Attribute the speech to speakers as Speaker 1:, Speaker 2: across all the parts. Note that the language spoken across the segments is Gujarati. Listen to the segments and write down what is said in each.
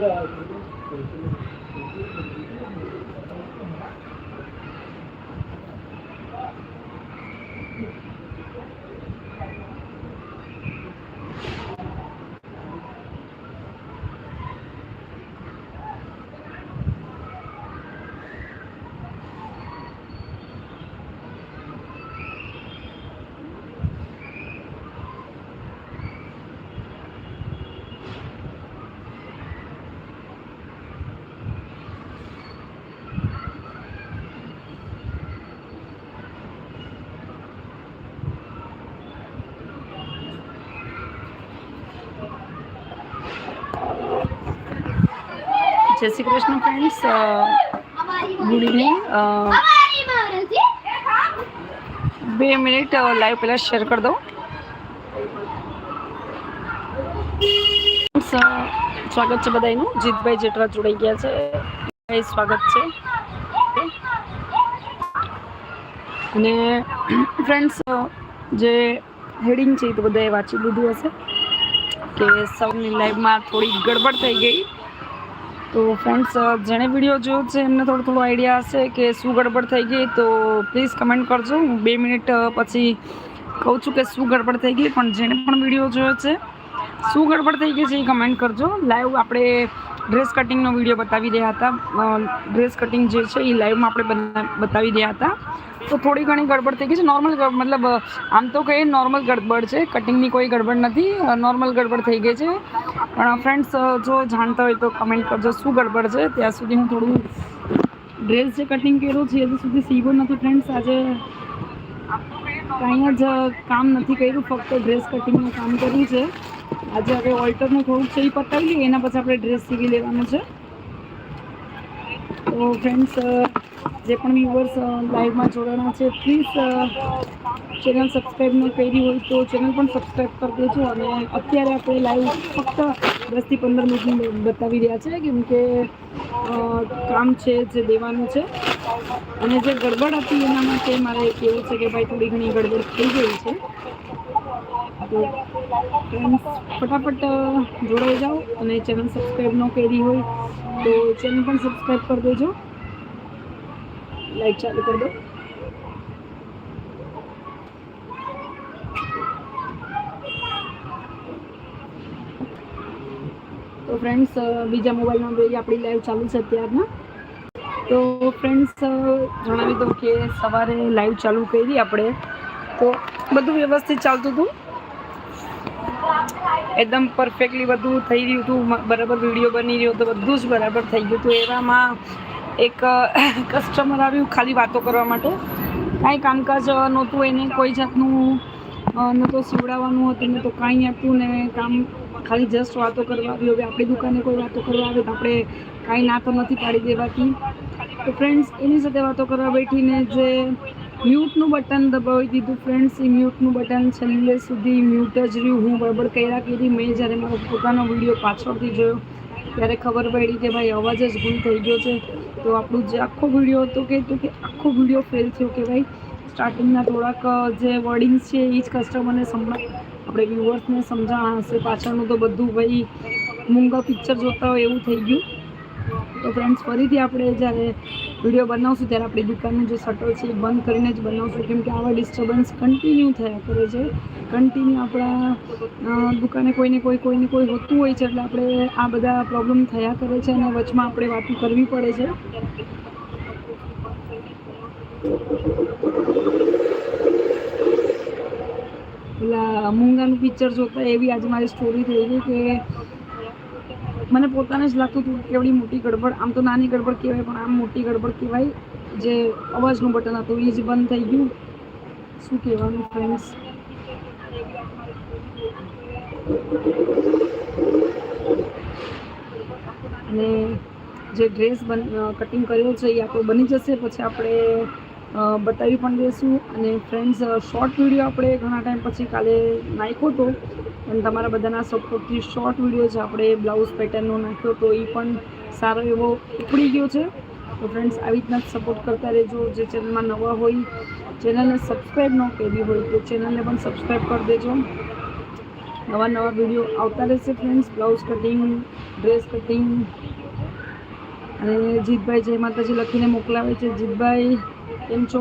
Speaker 1: Thank you. જય Shri Krishna friends good evening બે મિનિટ લાઈવ પહેલાં શેર કરી દઉં. સ્વાગત છે બધાનું જીતભાઈ જેટલા જોડાઈ ગયા છે. સ્વાગત છે. અને ફ્રેન્ડ્સ જે હેડિંગ છે એ તો બધાએ વાંચી લીધું હશે. કે સૌની લાઈવમાં થોડી ગડબડ થઈ ગઈ. તો ફ્રેન્ડ્સ જેણે વીડિયો જોયો છે, એમને થોડો થોડો આઈડિયા હશે કે શું ગડબડ થઈ ગઈ. તો પ્લીઝ કમેન્ટ કરજો. હું બે મિનિટ પછી કહું છું કે શું ગડબડ થઈ ગઈ, પણ જેણે પણ વીડિયો જોયો છે, શું ગડબડ થઈ ગઈ છે એ કમેન્ટ કરજો. લાઈવ આપણે ડ્રેસ કટિંગનો વીડિયો બતાવી રહ્યા હતા. ડ્રેસ કટિંગ જે છે એ લાઈવમાં આપણે બતાવી રહ્યા હતા. તો થોડી ઘણી ગડબડ થઈ ગઈ છે. નોર્મલ મતલબ, આમ તો કહીએ નોર્મલ ગડબડ છે. કટિંગની કોઈ ગડબડ નથી. નોર્મલ ગડબડ થઈ ગઈ છે. પણ ફ્રેન્ડ્સ જો જાણતા હોય તો કમેન્ટ કરજો શું ગડબડ છે. ત્યાં સુધી હું થોડું ડ્રેસ જે કટિંગ કર્યું છે, હજી સુધી સીવો નથી ફ્રેન્ડ્સ આજે કાંઈ જ કામ નથી કર્યું. ફક્ત ડ્રેસ કટિંગનું કામ કર્યું છે. આજે હવે ઓલ્ટરનું થોડુંક છે એ પતાવી લઈએ, એના પછી આપણે ડ્રેસ સીવી લેવાનું છે. તો ફ્રેન્ડ્સ જે પણ વ્યુઅર્સ લાઈવમાં જોડાણા છે પ્લીઝ ચેનલ સબસ્ક્રાઈબ ન કરી હોય તો ચેનલ પણ સબસ્ક્રાઈબ કરી દેજો અને અત્યારે આપણે લાઈવ ફક્ત દસથી પંદર મિનિટની બતાવી રહ્યા છે, કેમ કે કામ છે, જે દેવાનું છે. અને જે ગડબડ હતી એના માટે મારે કહેવું છે કે ભાઈ થોડી ઘણી ગડબડ થઈ ગઈ છે. તો ફ્રેન્ડ્સ ફટાફટ જોડાઈ જાઓ અને ચેનલ સબસ્ક્રાઈબ ન કરી હોય તો ચેનલ પણ સબસ્ક્રાઈબ કરી દેજો. લાઈક ચાલુ કરી દો. તો ફ્રેન્ડ્સ બીજા મોબાઈલમાં બી આપણી લાઈવ ચાલુ છે અત્યારના. તો ફ્રેન્ડ્સ જણાવી દઉં કે સવારે લાઈવ ચાલુ કરી આપણે. તો બધું વ્યવસ્થિત ચાલતું હતું. એકદમ પરફેક્ટલી બધું થઈ રહ્યું હતું. બરાબર વીડિયો બની રહ્યો હતો. બધું જ બરાબર થઈ ગયું હતું. એવામાં એક કસ્ટમર આવ્યું ખાલી વાતો કરવા માટે. કાંઈ કામકાજ નહોતું. એને કોઈ જાતનું ન તો સીવડાવવાનું હતું, ને તો કાંઈ હતું ને કામ. ખાલી જસ્ટ વાતો કરવા આવી હવે આપણી દુકાને કોઈ વાતો કરવા આવે તો આપણે કાંઈ ના તો નથી પાડી દેવાતી. તો ફ્રેન્ડ્સ એની સાથે વાતો કરવા બેઠીને જે મ્યુટનું બટન દબાવી દીધું ફ્રેન્ડ્સ. એ મ્યુટનું બટન છેલ્લે સુધી મ્યુટ જ રહ્યું. હું બરાબર કર્યા કીધી. મેં જ્યારે મારો પોતાનો વીડિયો પાછળથી જોયો, ત્યારે ખબર પડી કે ભાઈ, અવાજ જ ભૂલ થઈ ગયો છે. તો આપણું જે આખો વીડિયો હતો કે તો કે આખો વીડિયો ફેલ થયો કે ભાઈ સ્ટાર્ટિંગના થોડાક જે વર્ડિંગ્સ છે એ જ કસ્ટમરને સમજાય આપણે વ્યુઅર્સને સમજાણા હશે પાછળનું તો બધું ભાઈ, મૂંગા પિક્ચર જોતા હોય એવું થઈ ગયું. તો ફ્રેન્ડ્સ ફરીથી આપણે જ્યારે વીડિયો બનાવશું ત્યારે આપણી દુકાનનું જે શટર છે એ બંધ કરીને જ બનાવશું. કેમ કે આવા ડિસ્ટર્બન્સ કન્ટિન્યુ થયા કરે છે. કન્ટિન્યુ આપણા દુકાને કોઈને કોઈ કોઈને કોઈ હોતું હોય છે એટલે આપણે આ બધા પ્રોબ્લેમ થયા કરે છે અને વચમાં આપણે વાતો કરવી પડે છે. પેલા મૂંગાનું પિક્ચર જોતા એવી આજે મારી સ્ટોરી થઈ ગઈ કે મને પોતાને જ લાગતું હતું કેવડી મોટી ગડબડ, આમ તો નાની ગડબડ કહેવાય, પણ આમ મોટી ગડબડ કહેવાય. જે અવાજનું બટન હતું એ જ બંધ થઈ ગયું. શું કહેવાનું ફ્રેન્ડ્સ અને જે ડ્રેસ બન કટિંગ કર્યો છે એ આપણો બની જશે. પછી આપણે બતાવી પણ દઈશું. અને ફ્રેન્ડ્સ શોર્ટ વીડિયો આપણે ઘણા ટાઈમ પછી કાલે નાખ્યો હતો અને તમારા બધાના સપોર્ટથી શોર્ટ વીડિયો છે, આપણે બ્લાઉઝ પેટર્નનો નાખ્યો તો એ પણ સારો એવો ઉપડી ગયો છે. તો ફ્રેન્ડ્સ આવી રીતના જ સપોર્ટ કરતા રહેજો. જે ચેનલમાં નવા હોય ચેનલને સબસ્ક્રાઈબ ન કરી હોય તો ચેનલને પણ સબસ્ક્રાઈબ કરી દેજો. નવા નવા વીડિયો આવતા રહેશે friends blouse cutting dress cutting અને જીતભાઈ જય માતાજી લખીને મોકલાવે છે. જીતભાઈ, કેમ છો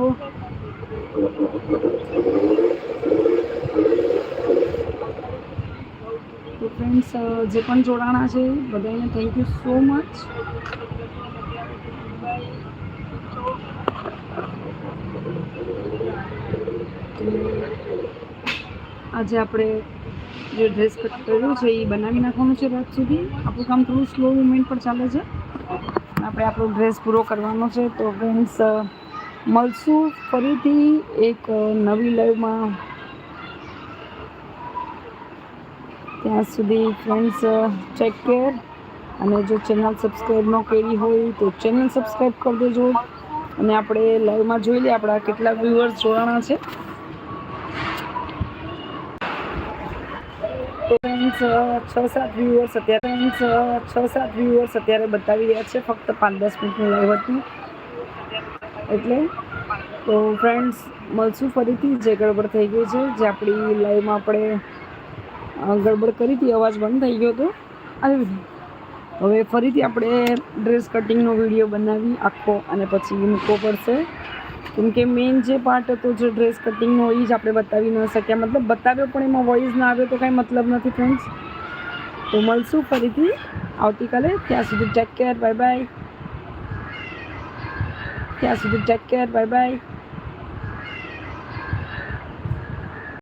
Speaker 1: તો ફ્રેન્ડ્સ જે પણ જોડાણા છે બધાને થેન્ક યુ સો મચ આજે આપણે જે ડ્રેસ કટ કર્યો છે, એ બનાવી નાખવાનું છે રાત સુધી. આપણું કામ થોડું સ્લો મુવમેન્ટ પર ચાલે છે. આપણે આપણો ડ્રેસ પૂરો કરવાનો છે. તો ફ્રેન્ડ્સ મળશું ફરીથી એક નવી લાઈવમાં ત્યાં સુધી ફ્રેન્ડ્સ ચેક કેર અને જો ચેનલ સબસ્ક્રાઈબ ન કરી હોય તો ચેનલ સબસ્ક્રાઈબ કરી દેજો. અને આપણે લાઈવમાં જોઈ લઈએ આપણા કેટલા વ્યુઅર્સ જોડાણા છે. ફ્રેન્ડ્સ છ સાત વ્યુઅર્સ અત્યારે ફ્રેન્ડ્સ છ સાત વ્યુઅર્સ અત્યારે બતાવી રહ્યા છે. ફક્ત પાંચ દસ મિનિટની લાઈવ હતી. એટલે તો ફ્રેન્ડ્સ મળશું ફરીથી. જે ગડબડ થઈ ગઈ છે, જે આપણી લાઈવમાં આપણે ગડબડ કરી હતી, અવાજ બંધ થઈ ગયો હતો. આવી. હવે ફરીથી આપણે ડ્રેસ કટિંગનો વીડિયો બનાવી, આખો અને પછી મૂકવો પડશે. કેમ કે મેઇન જે પાર્ટ હતો, જે ડ્રેસ કટિંગનો એ જ આપણે બતાવી ન શક્યા. મતલબ બતાવ્યો પણ એમાં વોઇસ ના આવ્યો તો કાંઈ મતલબ નથી ફ્રેન્ડ્સ તો મળશું ફરીથી આવતીકાલે. ત્યાં સુધી ટેક કેર બાય બાય ત્યાં સુધી ટેક કેર બાય બાય